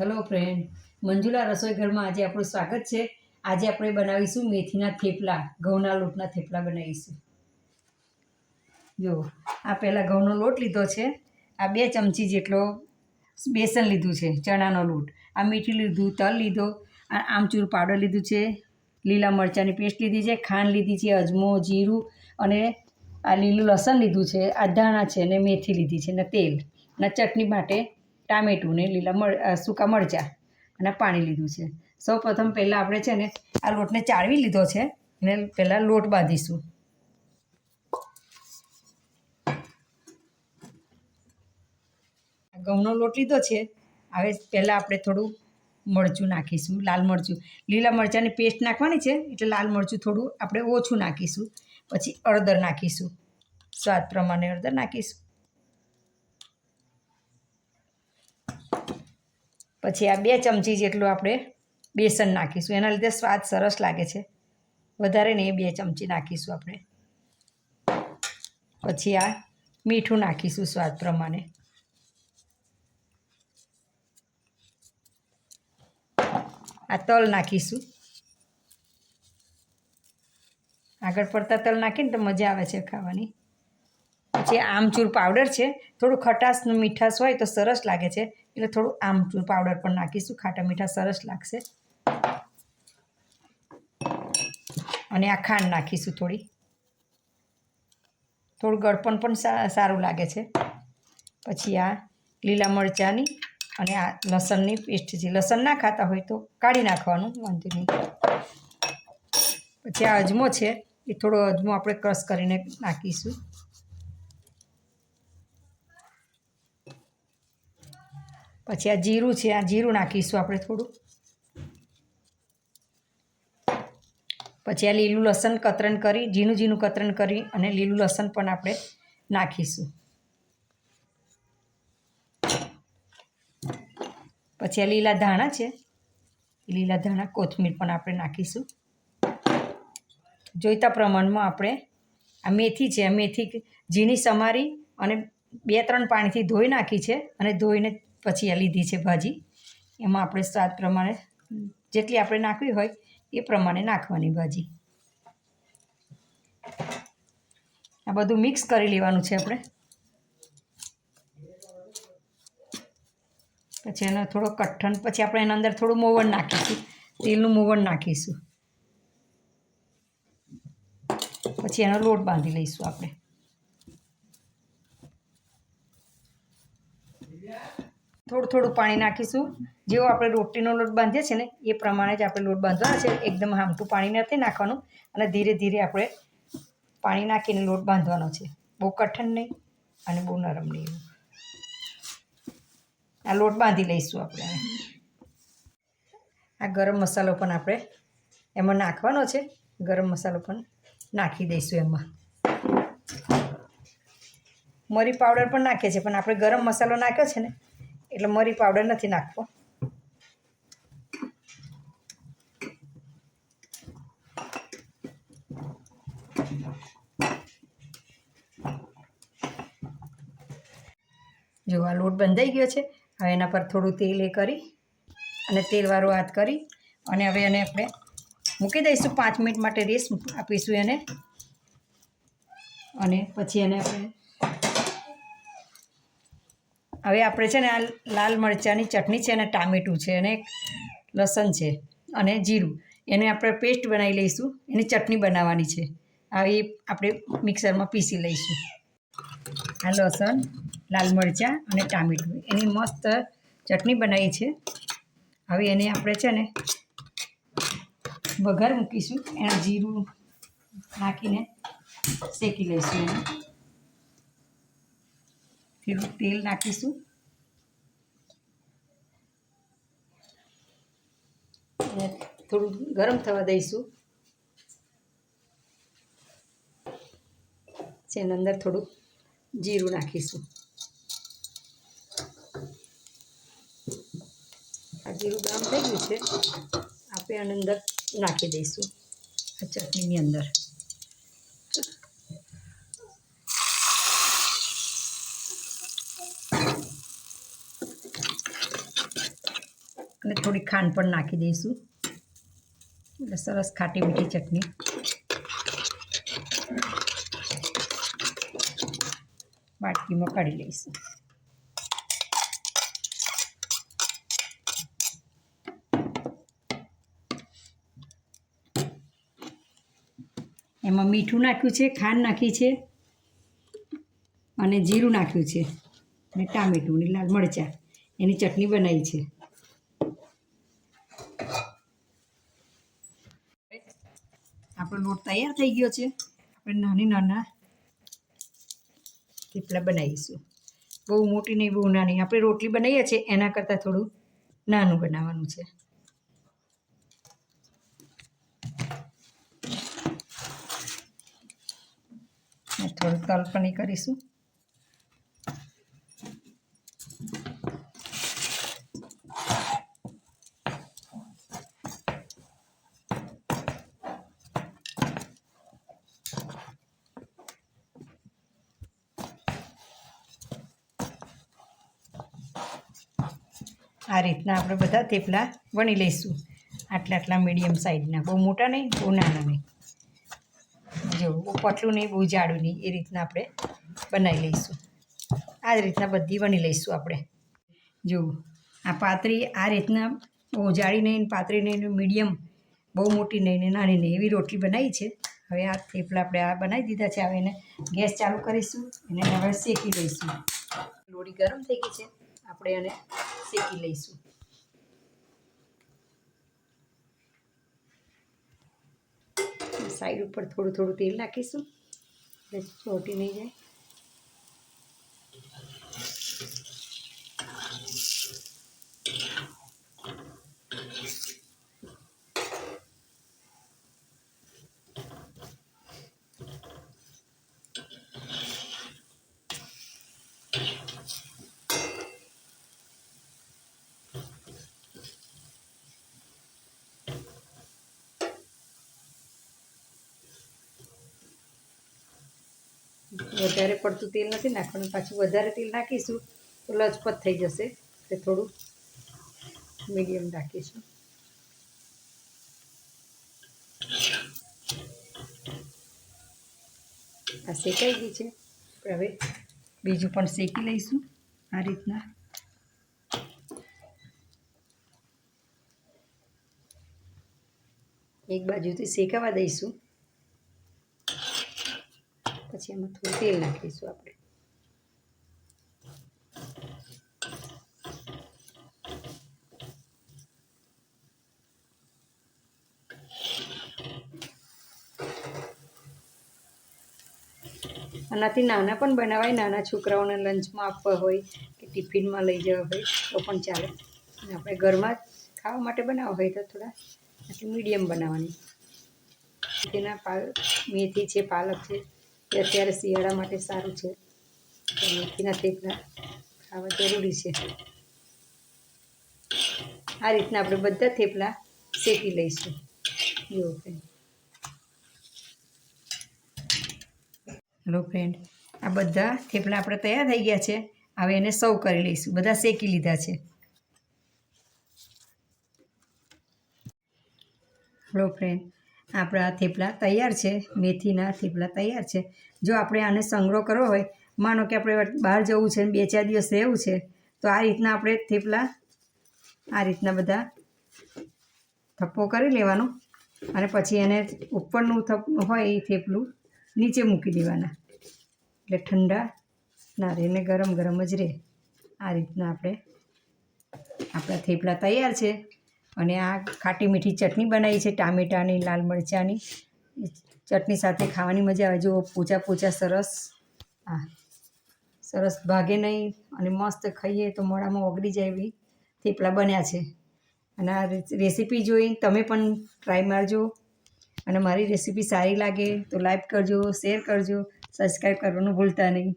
Hello friend Manjula રસોઈ ઘરમાં આજે આપણું સ્વાગત છે. આજે આપણે બનાવીશું મેથીના થેપલા, ઘઉંના લોટના થેપલા બનાવીશું. જો, આ પહેલાં ઘઉંનો લોટ લીધો છે. આ બે ચમચી જેટલો બેસન લીધું છે, ચણાનો લોટ. આ મીઠું લીધું, તલ લીધો, આ આમચૂર પાવડર લીધું છે. લીલા મરચાંની પેસ્ટ લીધી છે, ખાંડ લીધી છે, અજમો, જીરું અને આ લીલું લસણ લીધું છે, આ ધાણા છે ને મેથી લીધી છે, ને તેલ. ને ચટણી માટે ટામેટું ને લીલા મર સૂકા મરચાં અને પાણી લીધું છે. સૌ પ્રથમ પહેલાં આપણે છે ને આ લોટને ચાળવી લીધો છે અને પહેલાં લોટ બાંધીશું. ઘઉંનો લોટ લીધો છે. હવે પહેલાં આપણે થોડું મરચું નાખીશું, લાલ મરચું. લીલા મરચાંની પેસ્ટ નાખવાની છે એટલે લાલ મરચું થોડું આપણે ઓછું નાખીશું. પછી અડદર નાખીશું. સ્વાદ પ્રમાણે અડદર નાખીશું. પછી આ બે ચમચી જેટલું આપણે બેસન નાખીશું. એના લીધે સ્વાદ સરસ લાગે છે. વધારે નહીં, બે ચમચી નાખીશું આપણે. પછી આ મીઠું નાખીશું સ્વાદ પ્રમાણે. આ તલ નાખીશું. આગળ પડતા તલ નાખીને તો મજા આવે છે ખાવાની. પછી આમચૂર પાવડર છે. થોડું ખટાશનું મીઠાશ હોય તો સરસ લાગે છે. એટલે થોડું આમચૂર પાવડર પણ નાખીશું. ખાટા મીઠા સરસ લાગશે. અને આ ખાંડ નાખીશું થોડી. થોડું ગળપણ પણ સારું લાગે છે. પછી આ લીલા મરચાંની અને આ લસણની પેસ્ટ છે. લસણ ના ખાતા હોય તો કાઢી નાખવાનું, વાંધો નહીં. પછી આ અજમો છે, એ થોડો અજમો આપણે ક્રશ કરીને નાખીશું. પછી આ જીરું છે, આ જીરું નાખીશું આપણે થોડું. પછી આ લીલું લસણ કતરણ કરી, ઝીણું ઝીણું કતરણ કરી અને લીલું લસણ પણ આપણે નાખીશું. પછી આ લીલા ધાણા છે, લીલા ધાણા કોથમીર પણ આપણે નાખીશું. જોઈતા પ્રમાણમાં આપણે આ મેથી છે મેથી ઝીણી સમારી અને બે ત્રણ પાણીથી ધોઈ નાખી છે અને ધોઈને પછી આ લીધી છે ભાજી. એમાં આપણે સ્વાદ પ્રમાણે જેટલી આપણે નાખવી હોય એ પ્રમાણે નાખવાની ભાજી. આ બધું મિક્સ કરી લેવાનું છે આપણે. પછી એનો થોડો કઠણ, પછી આપણે એના અંદર થોડું મોવણ નાખીશું. તેલનું મોવણ નાખીશું. પછી એનો લોટ બાંધી લઈશું આપણે. થોડું થોડું પાણી નાખીશું. જેવો આપણે રોટીનો લોટ બાંધીએ છીએ ને, એ પ્રમાણે જ આપણે લોટ બાંધવાનો છે. એકદમ હામટું પાણી નથી નાખવાનું. અને ધીરે ધીરે આપણે પાણી નાખીને લોટ બાંધવાનો છે. બહુ કઠણ નહીં અને બહુ નરમ નહીં એવું. આ લોટ બાંધી લઈશું આપણે આ ગરમ મસાલો પણ આપણે એમાં નાખવાનો છે. ગરમ મસાલો પણ નાખી દઈશું એમાં. મરી પાવડર પણ નાખીએ છીએ, પણ આપણે ગરમ મસાલો નાખ્યો છે ને એટલે મરી પાવડર નથી નાખવો. જો આ લોટ બંધાઈ ગયો છે, હવે એના પર થોડું તેલ એ કરી અને તેલવાળો હાથ કરી અને હવે એને આપણે મૂકી દઈશું. પાંચ મિનિટ માટે રેસ આપીશું એને. અને પછી એને આપણે હવે આપણે છે ને આ લાલ મરચાંની ચટણી છે અને ટામેટું છે અને લસણ છે અને જીરું. એને આપણે પેસ્ટ બનાવી લઈશું. એની ચટણી બનાવવાની છે. હવે આપણે મિક્સરમાં પીસી લઈશું. આ લસણ, લાલ મરચાં અને ટામેટું. એની મસ્ત ચટણી બનાવી છે. હવે એને આપણે છે ને વઘાર મૂકીશું. એના જીરું નાખીને શેકી લઈશું એને. થોડું તેલ નાખીશું. અને થોડું ગરમ થવા દઈશું. એની અંદર થોડું જીરું નાખીશું. આ જીરું ગરમ થઈ ગયું છે. આપણે આની અંદર નાખી દઈશું. આ ચટણીની અંદર. અને થોડી ખાંડ પણ નાખી દઈશું. એટલે સરસ ખાટી મીઠી ચટણી. વાટકીમાં કાઢી લઈશું. એમાં મીઠું નાખ્યું છે, ખાંડ નાખી છે અને જીરું નાખ્યું છે. અને ટામેટું લાલ મરચાં. એની ચટણી બનાવી છે. આપણો લોટ તૈયાર થઈ ગયો છે. આપણે નાની નાના થેપલા બનાવીશું. બહુ મોટી નહીં, બહુ નાની. આપણે રોટલી બનાવીએ છીએ, એના કરતાં થોડું નાનું બનાવવાનું છે. થોડું તલ પણ કરીશું. આ રીતના આપણે બધા થેપલા વણી લઈશું. આટલા આટલા મીડિયમ સાઇઝના બહુ મોટા નહીં, બહુ નાના નહીં. જો બહુ પતલું નહીં, બહુ જાડું નહીં. એ રીતના આપણે બનાવી લઈશું. આ રીતના બધી વણી લઈશું આપણે. જો, આ પાતરી આ રીતના બહુ જાડી નહીં પાતરી નહીં મીડિયમ બહુ મોટી નહીં ને નાની નહીં. એવી રોટલી બનાવી છે. હવે આ થેપલા આપણે આ બનાવી દીધા છે. હવે એને ગેસ ચાલુ કરીશું. એને હવે શેકી લઈશું લોડી ગરમ થઈ ગઈ છે. આપણે એને શેકી લઈશું. સાઈડ ઉપર થોડું થોડું તેલ નાખીશું. એટલે ચોટી નહીં જાય. વધારે પડતું તેલ નથી નાખવાનું. પાછું વધારે તેલ નાખીશું તો લચપત થઈ જશે. એટલે થોડું મીડિયમ રાખીશું. આ શેકાઈ ગઈ છે. હવે બીજું પણ શેકી લઈશું આ રીતના. એક બાજુથી શેકાવા દઈશું. પછી એમાં થોડું તેલ નાખીશું આપણે. આનાથી નાના પણ બનાવાય, નાના છોકરાઓને લંચમાં આપવા હોય કે ટિફિનમાં લઈ જવા હોય, તો પણ ચાલે. આપણે ઘરમાં ખાવા માટે બનાવવા હોય તો થોડા મીડિયમ બનાવવાની. તેના પાલ, મેથી છે, પાલક છે એ અત્યારે શિયાળા માટે સારું છે. મેથીના થેપલા ખાવા જરૂરી છે. આ રીતના આપણે બધા થેપલા શેકી લઈશું. જો ફ્રેન્ડ હેલો ફ્રેન્ડ આ બધા થેપલા આપણે તૈયાર થઈ ગયા છે. હવે એને સર્વ કરી લઈશું. બધા શેકી લીધા છે. હેલો ફ્રેન્ડ આપણા થેપલા તૈયાર છે. મેથીના થેપલા તૈયાર છે. જો આપણે આને સંગ્રહ કરવો હોય, માનો કે આપણે બહાર જવું છે બે ચાર દિવસ રહેવું છે, તો આ રીતના આપણે થેપલા, આ રીતના બધા થપ્પો કરી લેવાનો અને પછી એને ઉપરનું થપ હોય એ થેપલું નીચે મૂકી દેવાના. એટલે ઠંડા ના રહે ને ગરમ ગરમ જ રહે. આ રીતના આપણે આપણા થેપલા તૈયાર છે. અને આ ખાટી મીઠી ચટણી બનાવી છે, ટામેટાની, લાલ મરચાંની. ચટણી સાથે ખાવાની મજા આવે. જો પૂચા પૂચા સરસ. હા સરસ ભાગે નહીં અને મસ્ત ખાઈએ તો મોડામાં ઓગળી જાય એવી થેપલા બન્યા છે. અને આ રેસીપી જોઈ, તમે પણ ટ્રાય મારજો. અને મારી રેસીપી સારી લાગે તો લાઈક કરજો, શેર કરજો, સબસ્ક્રાઈબ કરવાનું ભૂલતા નહીં.